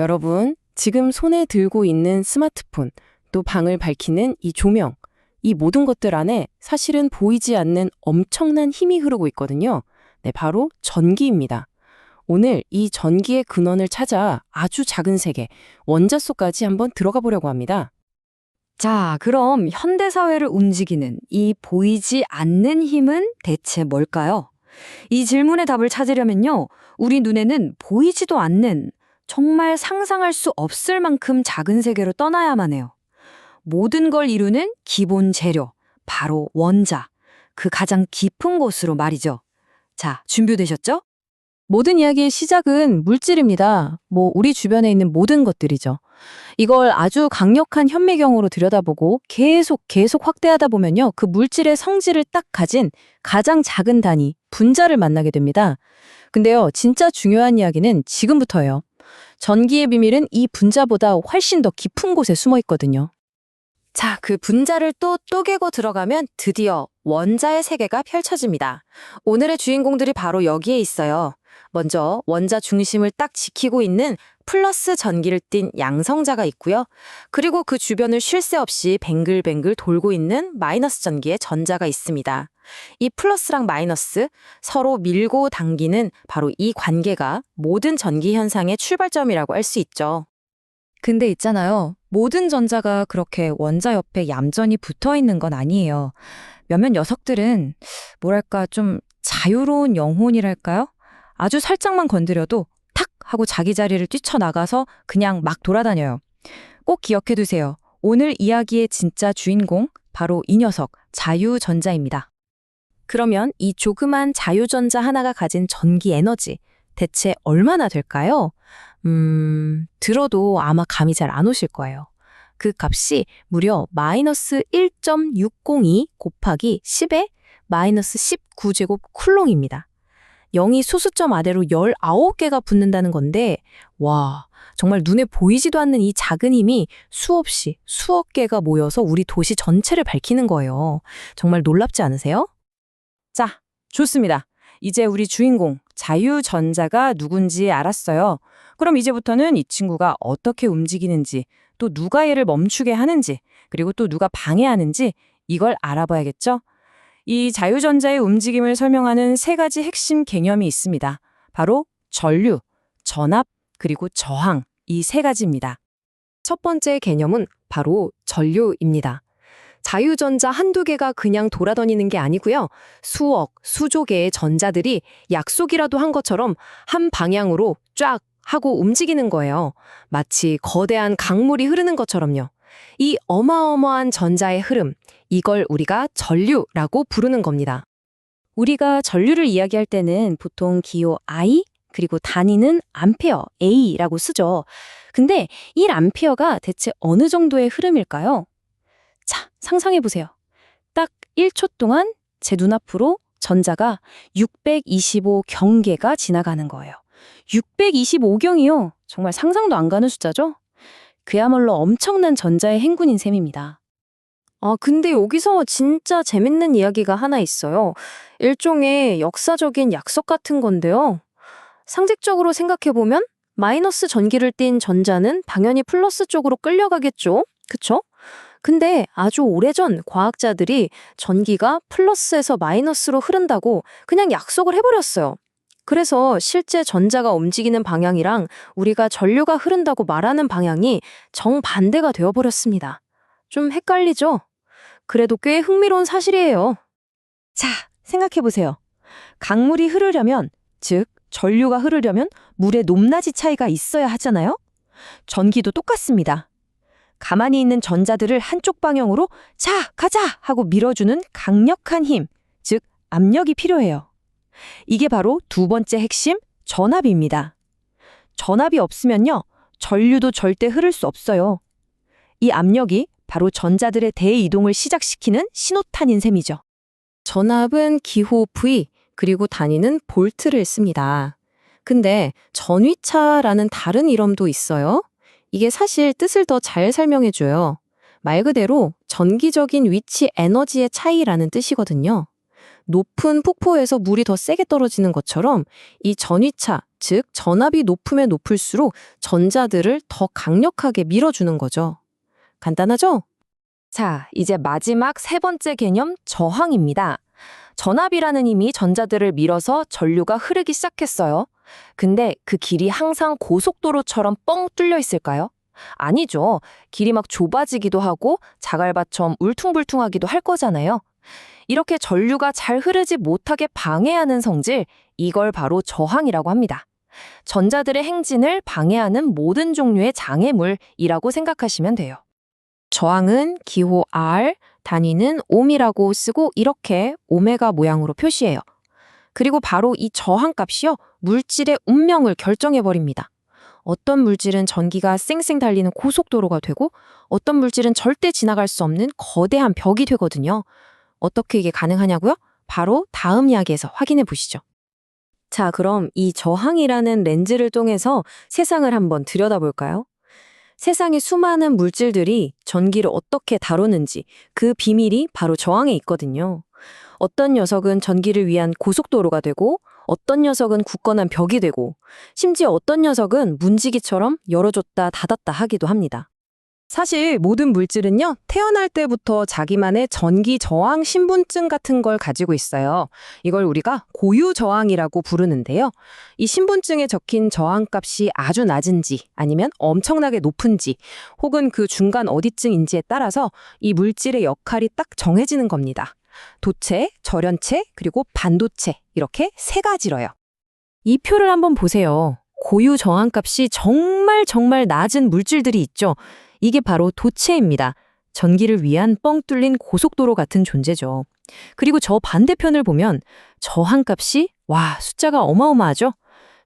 여러분, 지금 손에 들고 있는 스마트폰, 또 방을 밝히는 이 조명, 이 모든 것들 안에 사실은 보이지 않는 엄청난 힘이 흐르고 있거든요. 네, 바로 전기입니다. 오늘 이 전기의 근원을 찾아 아주 작은 세계, 원자소까지 한번 들어가 보려고 합니다. 자, 그럼 현대사회를 움직이는 이 보이지 않는 힘은 대체 뭘까요? 이 질문의 답을 찾으려면요, 우리 눈에는 보이지도 않는 정말 상상할 수 없을 만큼 작은 세계로 떠나야만 해요. 모든 걸 이루는 기본 재료, 바로 원자. 그 가장 깊은 곳으로 말이죠. 자, 준비되셨죠? 모든 이야기의 시작은 물질입니다. 뭐 우리 주변에 있는 모든 것들이죠. 이걸 아주 강력한 현미경으로 들여다보고 계속 계속 확대하다 보면요. 그 물질의 성질을 딱 가진 가장 작은 단위, 분자를 만나게 됩니다. 근데요. 진짜 중요한 이야기는 지금부터예요. 전기의 비밀은 이 분자보다 훨씬 더 깊은 곳에 숨어 있거든요. 자, 그 분자를 또 쪼개고 들어가면 드디어 원자의 세계가 펼쳐집니다. 오늘의 주인공들이 바로 여기에 있어요. 먼저 원자 중심을 딱 지키고 있는 플러스 전기를 띤 양성자가 있고요. 그리고 그 주변을 쉴 새 없이 뱅글뱅글 돌고 있는 마이너스 전기의 전자가 있습니다. 이 플러스랑 마이너스 서로 밀고 당기는 바로 이 관계가 모든 전기 현상의 출발점이라고 할 수 있죠. 근데 있잖아요. 모든 전자가 그렇게 원자 옆에 얌전히 붙어 있는 건 아니에요. 몇몇 녀석들은 뭐랄까 좀 자유로운 영혼이랄까요? 아주 살짝만 건드려도 탁 하고 자기 자리를 뛰쳐나가서 그냥 막 돌아다녀요. 꼭 기억해 두세요. 오늘 이야기의 진짜 주인공 바로 이 녀석 자유전자입니다. 그러면 이 조그만 자유전자 하나가 가진 전기 에너지 대체 얼마나 될까요? 음, 들어도 아마 감이 잘 안 오실 거예요. 그 값이 무려 마이너스 1.602 곱하기 10의 마이너스 19제곱 쿨롱입니다. 0이 소수점 아래로 19개가 붙는다는 건데, 와, 정말 눈에 보이지도 않는 이 작은 힘이 수없이 수억 개가 모여서 우리 도시 전체를 밝히는 거예요. 정말 놀랍지 않으세요? 자, 좋습니다. 이제 우리 주인공, 자유전자가 누군지 알았어요. 그럼 이제부터는 이 친구가 어떻게 움직이는지, 또 누가 얘를 멈추게 하는지, 그리고 또 누가 방해하는지 이걸 알아봐야겠죠? 이 자유전자의 움직임을 설명하는 세 가지 핵심 개념이 있습니다. 바로 전류, 전압, 그리고 저항 이 세 가지입니다. 첫 번째 개념은 바로 전류입니다. 자유전자 한두 개가 그냥 돌아다니는 게 아니고요. 수억, 수조 개의 전자들이 약속이라도 한 것처럼 한 방향으로 쫙 하고 움직이는 거예요. 마치 거대한 강물이 흐르는 것처럼요. 이 어마어마한 전자의 흐름, 이걸 우리가 전류라고 부르는 겁니다. 우리가 전류를 이야기할 때는 보통 기호 I 그리고 단위는 암페어 A라고 쓰죠. 근데 1암페어가 대체 어느 정도의 흐름일까요? 자, 상상해 보세요. 딱 1초 동안 제 눈앞으로 전자가 625 경계가 지나가는 거예요. 625경이요. 정말 상상도 안 가는 숫자죠? 그야말로 엄청난 전자의 행군인 셈입니다. 아, 근데 여기서 진짜 재밌는 이야기가 하나 있어요. 일종의 역사적인 약속 같은 건데요. 상식적으로 생각해보면 마이너스 전기를 띤 전자는 당연히 플러스 쪽으로 끌려가겠죠? 그쵸? 근데 아주 오래전 과학자들이 전기가 플러스에서 마이너스로 흐른다고 그냥 약속을 해버렸어요. 그래서 실제 전자가 움직이는 방향이랑 우리가 전류가 흐른다고 말하는 방향이 정반대가 되어버렸습니다. 좀 헷갈리죠? 그래도 꽤 흥미로운 사실이에요. 자, 생각해보세요. 강물이 흐르려면, 즉, 전류가 흐르려면 물의 높낮이 차이가 있어야 하잖아요? 전기도 똑같습니다. 가만히 있는 전자들을 한쪽 방향으로 자, 가자! 하고 밀어주는 강력한 힘, 즉, 압력이 필요해요. 이게 바로 두 번째 핵심, 전압입니다. 전압이 없으면요, 전류도 절대 흐를 수 없어요. 이 압력이 바로 전자들의 대이동을 시작시키는 신호탄인 셈이죠. 전압은 기호 V, 그리고 단위는 볼트를 씁니다. 근데 전위차라는 다른 이름도 있어요. 이게 사실 뜻을 더 잘 설명해줘요. 말 그대로 전기적인 위치 에너지의 차이라는 뜻이거든요. 높은 폭포에서 물이 더 세게 떨어지는 것처럼 이 전위차, 즉 전압이 높으면 높을수록 전자들을 더 강력하게 밀어주는 거죠. 간단하죠? 자, 이제 마지막 세 번째 개념 저항입니다. 전압이라는 힘이 전자들을 밀어서 전류가 흐르기 시작했어요. 근데 그 길이 항상 고속도로처럼 뻥 뚫려 있을까요? 아니죠. 길이 막 좁아지기도 하고 자갈밭처럼 울퉁불퉁하기도 할 거잖아요. 이렇게 전류가 잘 흐르지 못하게 방해하는 성질, 이걸 바로 저항이라고 합니다. 전자들의 행진을 방해하는 모든 종류의 장애물이라고 생각하시면 돼요. 저항은 기호 R, 단위는 옴이라고 쓰고 이렇게 오메가 모양으로 표시해요. 그리고 바로 이 저항값이요, 물질의 운명을 결정해버립니다. 어떤 물질은 전기가 쌩쌩 달리는 고속도로가 되고 어떤 물질은 절대 지나갈 수 없는 거대한 벽이 되거든요. 어떻게 이게 가능하냐고요? 바로 다음 이야기에서 확인해 보시죠. 자, 그럼 이 저항이라는 렌즈를 통해서 세상을 한번 들여다볼까요? 세상의 수많은 물질들이 전기를 어떻게 다루는지 그 비밀이 바로 저항에 있거든요. 어떤 녀석은 전기를 위한 고속도로가 되고 어떤 녀석은 굳건한 벽이 되고 심지어 어떤 녀석은 문지기처럼 열어줬다 닫았다 하기도 합니다. 사실 모든 물질은요, 태어날 때부터 자기만의 전기 저항 신분증 같은 걸 가지고 있어요. 이걸 우리가 고유 저항이라고 부르는데요. 이 신분증에 적힌 저항 값이 아주 낮은지 아니면 엄청나게 높은지 혹은 그 중간 어디쯤인지에 따라서 이 물질의 역할이 딱 정해지는 겁니다. 도체, 절연체, 그리고 반도체 이렇게 세 가지로요. 이 표를 한번 보세요. 고유 저항값이 정말 정말 낮은 물질들이 있죠. 이게 바로 도체입니다. 전기를 위한 뻥 뚫린 고속도로 같은 존재죠. 그리고 저 반대편을 보면 저항값이 와 숫자가 어마어마하죠.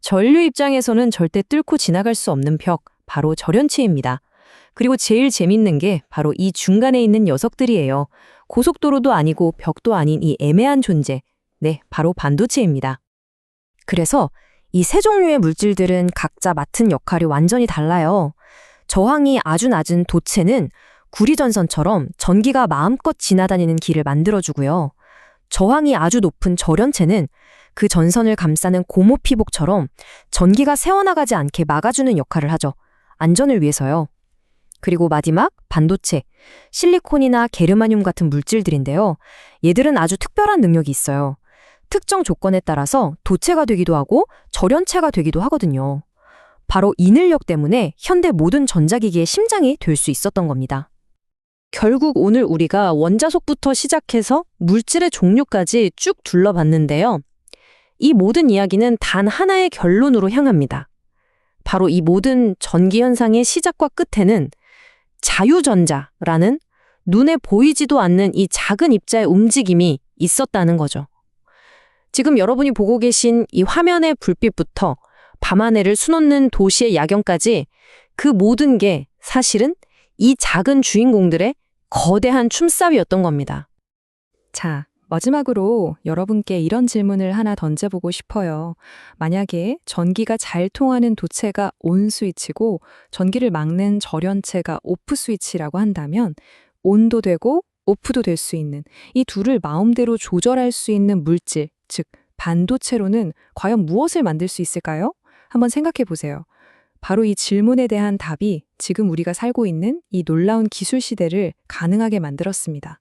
전류 입장에서는 절대 뚫고 지나갈 수 없는 벽, 바로 절연체입니다. 그리고 제일 재밌는 게 바로 이 중간에 있는 녀석들이에요. 고속도로도 아니고 벽도 아닌 이 애매한 존재. 네, 바로 반도체입니다. 그래서 이 세 종류의 물질들은 각자 맡은 역할이 완전히 달라요. 저항이 아주 낮은 도체는 구리전선처럼 전기가 마음껏 지나다니는 길을 만들어주고요. 저항이 아주 높은 절연체는 그 전선을 감싸는 고무 피복처럼 전기가 새어나가지 않게 막아주는 역할을 하죠. 안전을 위해서요. 그리고 마지막 반도체, 실리콘이나 게르마늄 같은 물질들인데요. 얘들은 아주 특별한 능력이 있어요. 특정 조건에 따라서 도체가 되기도 하고 절연체가 되기도 하거든요. 바로 이 능력 때문에 현대 모든 전자기기의 심장이 될 수 있었던 겁니다. 결국 오늘 우리가 원자속부터 시작해서 물질의 종류까지 쭉 둘러봤는데요. 이 모든 이야기는 단 하나의 결론으로 향합니다. 바로 이 모든 전기 현상의 시작과 끝에는 자유전자라는 눈에 보이지도 않는 이 작은 입자의 움직임이 있었다는 거죠. 지금 여러분이 보고 계신 이 화면의 불빛부터 밤하늘을 수놓는 도시의 야경까지 그 모든 게 사실은 이 작은 주인공들의 거대한 춤싸위였던 겁니다. 자, 마지막으로 여러분께 이런 질문을 하나 던져보고 싶어요. 만약에 전기가 잘 통하는 도체가 온 스위치고 전기를 막는 절연체가 오프 스위치라고 한다면 온도 되고 오프도 될 수 있는 이 둘을 마음대로 조절할 수 있는 물질, 즉 반도체로는 과연 무엇을 만들 수 있을까요? 한번 생각해 보세요. 바로 이 질문에 대한 답이 지금 우리가 살고 있는 이 놀라운 기술 시대를 가능하게 만들었습니다.